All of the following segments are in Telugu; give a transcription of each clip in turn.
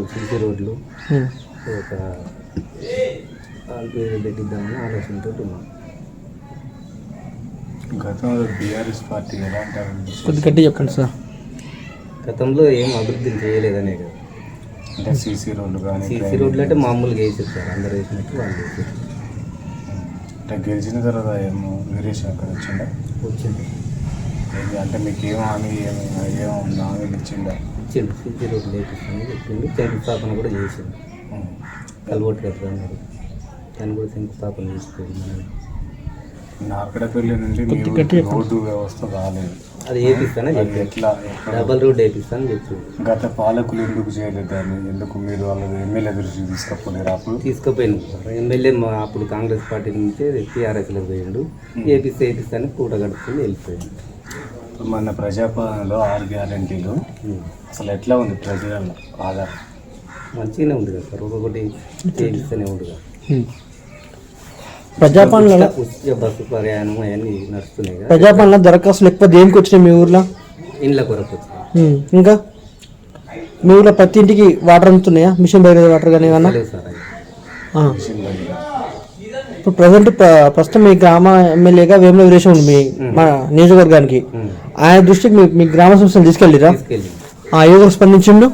నాలుగు సీసీ రోడ్లు. ఉమ్. ఒక ఆల్పీ పెట్టిద్దామని ఆలోచనతో ఉన్నాం. గతంలో బీఆర్ఎస్ పార్టీ ఎలాంటి అభివృద్ధి కొద్ది గట్టి చెప్పండి సార్. గతంలో ఏం అభివృద్ధి చేయలేదనే కదా. అంటే సీసీ రోడ్లు కానీ సీసీ రోడ్లు అంటే మామూలుగా వేసేది సార్ అందరు వేసినట్టు వాళ్ళు వేసేది అంటే గెలిచిన తర్వాత ఏమో వీరేష్ అక్కడ వచ్చిండ వచ్చింది. ఏంటి అంటే మీకు ఏం హామీ ఏమి ఏం హామీలు ఇచ్చిండ ఇచ్చిండు సీసీ రోడ్లు వేపిస్తామని చెప్పిండు. శంకుస్థాపన కూడా చేసిండు. కలవట్టు కదా అన్నారు దాన్ని కూడా శంకుస్థాపన చేసిపోయింది ఊరికి రోడ్డు వ్యవస్థ రాలేదు. అది చెప్పాడు. ఎట్లా? డబల్ రోడ్ వేపిస్తానని చెప్పిండు. గత పాలకులు ఎందుకు చేయలేదు దాన్ని? ఎందుకు మీరు వాళ్ళ ఎమ్మెల్యే దృష్టికి తీసుకపోలేరు అప్పుడు? తీసుకుపోయింది ఎమ్మెల్యే మా అప్పుడు కాంగ్రెస్ పార్టీ నుంచి టీఆర్ఎస్లో పోయిండు. ఏపిస్తే ఏపిస్తాను పూట గడుపుతుంది వెళ్ళిపోయింది మన ప్రజాపాలనలో ఆరు గ్యారంటీలు. ఉం. అసలు ఎట్లా ఉంది ప్రజల ఆధారం? మంచిగానే ఉంది కదా సార్. ఒక్కొక్కటి చేపిస్తూనే ఉంది కదా. ఉచిత బస్సు ప్రయాణం అవన్నీ నడుస్తున్నాయి కదా. ప్రజాపాలన దరఖాస్తులు ఎక్కువ దేనికి వచ్చినాయి మీ ఊర్లో? ఇండ్ల కొరకు. ఇంకా? మీ ఊర్లో ప్రతి ఇంటికి వాటర్ అందుతున్నాయా? మిషన్ బయట వాటర్ కానీ ఏమన్నా? ఇప్పుడు ప్రజెంట్ ప్రస్తుతం మీ గ్రామ ఎమ్మెల్యేగా వేముల వీరేశం ఉంది మీ మా నియోజకవర్గానికి. ఆయన దృష్టికి మీ మీ గ్రామ సంస్థలు తీసుకెళ్ళిరా తీసుకెళ్ళి ఆ యువకులు స్పందించిండు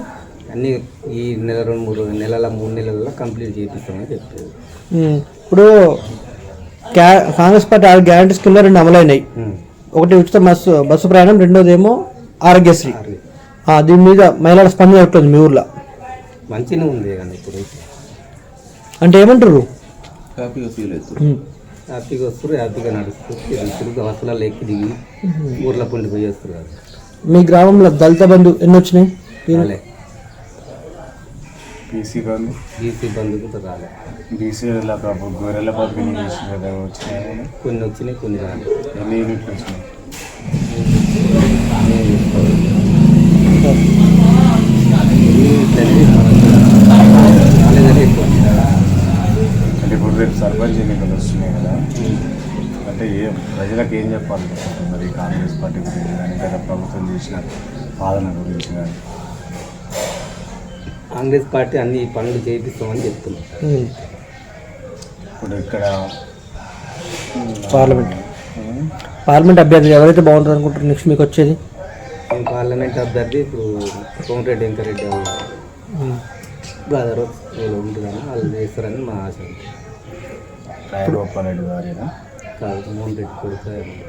అన్ని ఈ నెల రెండు మూడు నెలల మూడు నెలల్లో కంప్లీట్ చేపిస్తామని చెప్పారు ఉమ్. ఇప్పుడు క్యా కాంగ్రెస్ పార్టీ ఆరు గ్యారంటీస్ కింద రెండు అమలైనాయి. ఒకటి ఉచిత బస్సు బస్సు ప్రయాణం రెండోది ఏమో ఆరోగ్యశ్రీ. ఆ, దీని మీద మహిళల స్పందన ఎట్లుంది మీ ఊర్లో మంచిగానే ఉంది కానీ ఇప్పుడు అంటే ఏమంటారు ఉమ్. హ్యాపీగా వస్తారు హ్యాపీగా నడుస్తారు తిరుగుతూ బస్సులలో ఎక్కి దిగి ఊర్ల పండి పోయి వస్తారు కదా మీ గ్రామంలో దళిత బంధు ఎన్ని వచ్చినాయి రాలే. బీసీ కానీ బీసీ బంధుకు రాలే. బీసీ గొర్రెల కదా వచ్చినాయి. కొన్ని వచ్చినాయి కొన్ని రాలే. ఎన్ని యూనిట్లు వచ్చినాయి రాలేదని ఎక్కువ అంటే ఇప్పుడు రేపు సర్పంచ్ ఎన్నికలు వస్తున్నాయి కదా అంటే ఏ? ప్రజలకు ఏం చెప్పాలనుకుంటున్నారు మరి కాంగ్రెస్ పార్టీ గురించి కానీ గత ప్రభుత్వం చేసిన పాలన గురించి కానీ. కాంగ్రెస్ పార్టీ అన్ని పనులు చేపిస్తామని చెప్తున్నారు. ఇప్పుడు ఇక్కడ పార్లమెంట్. పార్లమెంట్ అభ్యర్థి ఎవరైతే బాగుంటుంది అనుకుంటారు నెక్స్ట్ మీకు వచ్చేది? పార్లమెంట్ అభ్యర్థి ఇప్పుడు కోమటిరెడ్డి వెంకరెడ్డి. బ్రదర్ వీళ్ళు ఉంటుందని వాళ్ళు చేస్తారని మా ఆశ. రాయగోపాల్ రెడ్డి గారేనా?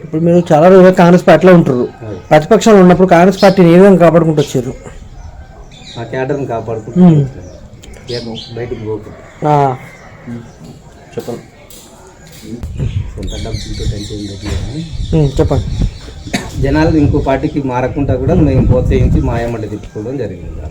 ఇప్పుడు మీరు చాలా రోజులుగా కాంగ్రెస్ పార్టీలో ఉంటారు. ప్రతిపక్షంలో ఉన్నప్పుడు కాంగ్రెస్ పార్టీని ఏ విధంగా కాపాడుకుంటూ వచ్చారు? మా క్యాడర్ని కాపాడుకుంటూ బయటికి పోకుండా చెప్పండి. డబ్బులతో చెప్పండి. జనాలు ఇంకో పార్టీకి మారకుండా కూడా మేము ప్రోత్సహించి మాయమంట తిప్పుకోవడం జరిగింది.